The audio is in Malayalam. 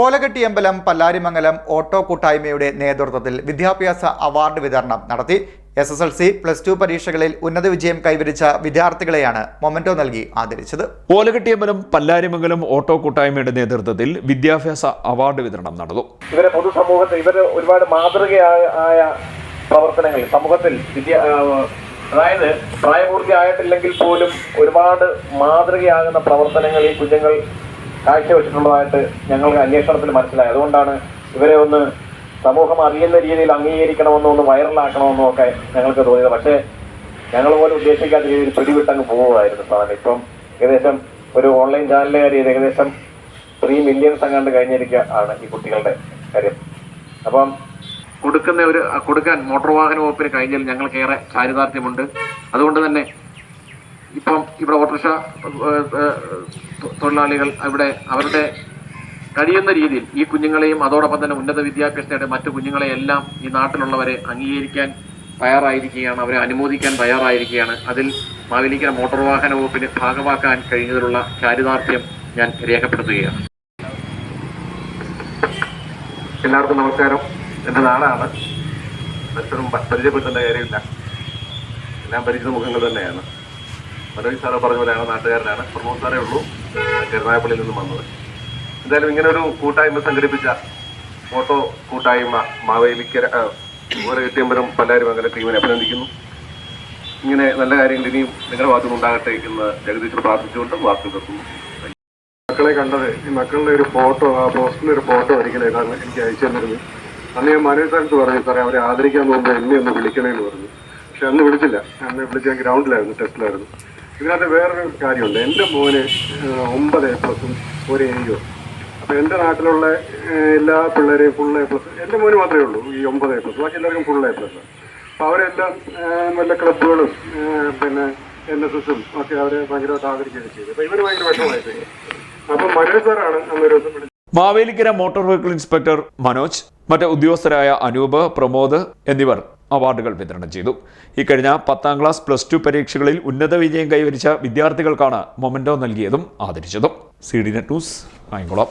ഓലകെട്ടിയമ്പലം പല്ലാരിമംഗലം ഓട്ടോ കൂട്ടായ്മയുടെ നേതൃത്വത്തിൽ വിദ്യാഭ്യാസ അവാർഡ് വിതരണം നടത്തി. S S L C plus two പരീക്ഷകളിൽ ഉന്നത വിജയം കൈവരിച്ച വിദ്യാർത്ഥികളെയാണ് മൊമെന്റോ നൽകി ആദരിച്ചത്. കോലകെട്ടിയമ്പലം പല്ലാരിമംഗലം ഓട്ടോ കൂട്ടായ്മയുടെ നേതൃത്വത്തിൽ വിദ്യാഭ്യാസ അവാർഡ് വിതരണം നടന്നു. ഇവരെ പൊതുസമൂഹത്തിൽ ഇവർ ഒരുപാട് മാതൃകയായ പ്രവർത്തനങ്ങൾ സമൂഹത്തിൽ വിദ്യ അതായത് പ്രായപൂർത്തിയായിട്ടില്ലെങ്കിൽ പോലും ഒരുപാട് മാതൃകയാകുന്ന പ്രവർത്തനങ്ങൾ ഈ കുഞ്ഞുങ്ങൾ കാഴ്ചവെച്ചിട്ടുള്ളതായിട്ട് ഞങ്ങൾക്ക് അന്വേഷണത്തിൽ മനസ്സിലായി. അതുകൊണ്ടാണ് ഇവരെ ഒന്ന് സമൂഹം അറിയുന്ന രീതിയിൽ അംഗീകരിക്കണമെന്നോ ഒന്ന് വൈറലാക്കണമെന്നോ ഒക്കെ ഞങ്ങൾക്ക് തോന്നിയത്. പക്ഷേ ഞങ്ങൾ പോലും ഉദ്ദേശിക്കാത്ത രീതിയിൽ പിടിവിട്ടങ്ങ് പോവുമായിരുന്നു സാധനം ഇപ്പം ഏകദേശം ഒരു ഓൺലൈൻ ചാനലുകാർ ചെയ്ത് ഏകദേശം ത്രീ മില്യൺസ് അങ്ങാണ്ട് കഴിഞ്ഞിരിക്കുക ആണ് ഈ കുട്ടികളുടെ കാര്യം. അപ്പം കൊടുക്കുന്ന ഒരു കൊടുക്കാൻ മോട്ടോർ വാഹന വകുപ്പിന് കഴിഞ്ഞാൽ ഞങ്ങൾക്ക് ഏറെ ചാരിതാർത്ഥ്യമുണ്ട്. അതുകൊണ്ട് തന്നെ ഇപ്പം ഇവിടെ ഓട്ടോറിക്ഷ തൊഴിലാളികൾ ഇവിടെ അവരുടെ കഴിയുന്ന രീതിയിൽ ഈ കുഞ്ഞുങ്ങളെയും അതോടൊപ്പം തന്നെ ഉന്നത വിദ്യാഭ്യാസത്തിന്റെ മറ്റു കുഞ്ഞുങ്ങളെയെല്ലാം ഈ നാട്ടിലുള്ളവരെ അംഗീകരിക്കാൻ തയ്യാറായിരിക്കുകയാണ് അവരെ അനുമോദിക്കാൻ തയ്യാറായിരിക്കുകയാണ്. അതിൽ മാവേലിക്കര മോട്ടോർ വാഹന വകുപ്പിന് ഭാഗമാക്കാൻ കഴിഞ്ഞതിലുള്ള ചാരിതാർത്ഥ്യം ഞാൻ രേഖപ്പെടുത്തുകയാണ്. എല്ലാവർക്കും നമസ്കാരം. എന്റെ നാടാണ്. മറ്റൊന്നും പരിചയപ്പെടുത്തേണ്ട കാര്യമില്ല. എല്ലാം പരിചിത മുഖങ്ങൾ തന്നെയാണ്. മനോജ് സാറ് പറഞ്ഞ പോലെയാണ് നാട്ടുകാരനാണ്. പ്രമോദ് സാറേ ഉള്ളൂ. കരുനാഗപ്പള്ളിയിൽ നിന്നും വന്നത്. എന്തായാലും ഇങ്ങനെ ഒരു കൂട്ടായ്മ സംഘടിപ്പിച്ച ഫോട്ടോ കൂട്ടായ്മ മാവേലിക്കര ഓരോ എട്ടിയമ്പലം അങ്ങനെ ടീമിനെ അഭിനന്ദിക്കുന്നു. ഇങ്ങനെ നല്ല കാര്യങ്ങൾ ഇനിയും നിങ്ങളുടെ ഭാഗത്തുനിന്ന് ഉണ്ടാകട്ടെ എന്ന് ജഗദീശ്വർ പ്രാർത്ഥിച്ചുകൊണ്ട് വാർത്തകൾ നിർത്തുന്നു. മക്കളെ കണ്ടത് ഈ മക്കളുടെ ഒരു ഫോട്ടോ ആ പോസ്റ്റിൽ ഒരു ഫോട്ടോ കാരണം എനിക്ക് അയച്ചു തന്നിരുന്നു അന്ന് ഞാൻ മനോജ് സാറിന് പറഞ്ഞു സാറേ അവരെ ആദരിക്കാൻ പോകുമ്പോൾ എന്നെ ഒന്ന് വിളിക്കണേന്ന് പറഞ്ഞു. പക്ഷെ അന്ന് വിളിച്ചില്ല. അന്ന് വിളിച്ച് ഗ്രൗണ്ടിലായിരുന്നു ടെസ്റ്റിലായിരുന്നു. ഇതിനകത്ത് വേറൊരു കാര്യമുണ്ട്. എന്റെ മോന് ഒമ്പത് എ പ്ലസും ഒരു എയും അപ്പോൾ എന്റെ നാട്ടിലുള്ള എല്ലാ പിള്ളേരെയും ഫുൾ എ പ്ലസ് എന്റെ മോന് മാത്രമേ ഉള്ളൂ ഈ ഒമ്പത് എ പ്ലസ് ബാക്കി എല്ലാവർക്കും ഫുൾ എ പ്ലസ് അപ്പോൾ അവരെല്ലാം വല്ല ക്ലബുകളും പിന്നെ എൻ എസ് എസും ഒക്കെ അവരെ ഭയങ്കരമായിട്ട് ആദരിക്കുകയൊക്കെ ചെയ്തു. അപ്പോൾ ഇവർ ഭയങ്കര വിഷമമായിപ്പോയി. അപ്പം മനോജ് സാറാണ് അന്നൊരു ദിവസം Mavelikkara motor vehicle inspector Manoj മറ്റ് ഉദ്യോഗസ്ഥരായ അനൂപ് പ്രമോദ് എന്നിവർ അവാർഡുകൾ വിതരണം ചെയ്തു. ഇക്കഴിഞ്ഞ പത്താം ക്ലാസ് പ്ലസ് ടു പരീക്ഷകളിൽ ഉന്നത വിജയം കൈവരിച്ച വിദ്യാർത്ഥികൾക്കാണ് മൊമെന്റോ നൽകിയതും ആദരിച്ചതും. C D net news Kayamkulam